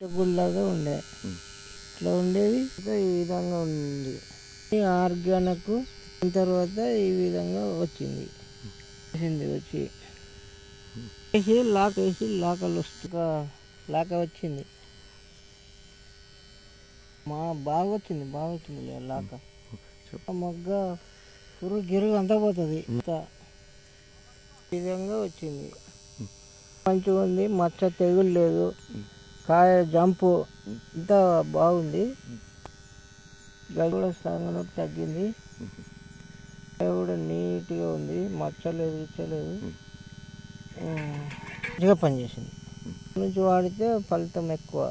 గుళ్ళగా ఉండే. ఇట్లా ఉండేది. ఈ విధంగా ఉంది. ఈ ఆర్గానిక్ తర్వాత ఈ విధంగా వచ్చింది. వచ్చింది వచ్చి. వేసి లాక్ వేసి లాకలు వస్తు లాక వచ్చింది. మా బాగా వచ్చింది బాగా వచ్చింది లాక. మొగ్గ పురుగు గిరుగు అంతా పోతుంది. విధంగా వచ్చింది. మంచిగా ఉంది మచ్చ తెగులు లేదు. కాయ జంపు ఇంత బాగుంది. కూడా సగం తగ్గింది. కూడా నీట్గా ఉంది. మచ్చ లేదు గిచ్చ లేదు మంచిగా పనిచేసింది. నుంచి వాడితే ఫలితం ఎక్కువ.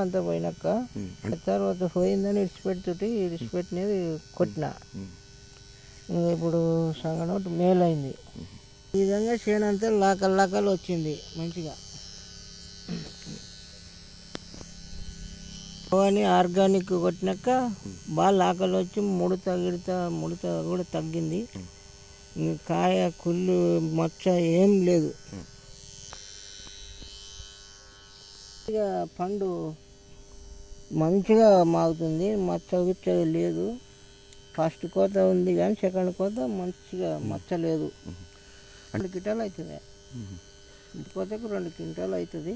అంత పోయినాక. తర్వాత పోయిందని ఇడిచిపెడుతుంటే ఇడిచిపెట్టినది కొట్టిన. ఇప్పుడు సగం మేలైంది. ఈ విధంగా చేనంతా లాకలు లాకలు వచ్చింది మంచిగా. అవన్నీ ఆర్గానిక్ కొట్టినాక బాగా లాకలు వచ్చి ముడత గిడత ముడత కూడా తగ్గింది. కాయ కుళ్ళు మచ్చ ఏం లేదు. ఇక పండు మంచిగా మాగుతుంది మచ్చ గిచ్చ లేదు. ఫస్ట్ కోత ఉంది కానీ సెకండ్ కోత మంచిగా మచ్చ లేదు. రెండు క్వింటాలు అవుతుంది కోతకు రెండు క్వింటాలు అవుతుంది.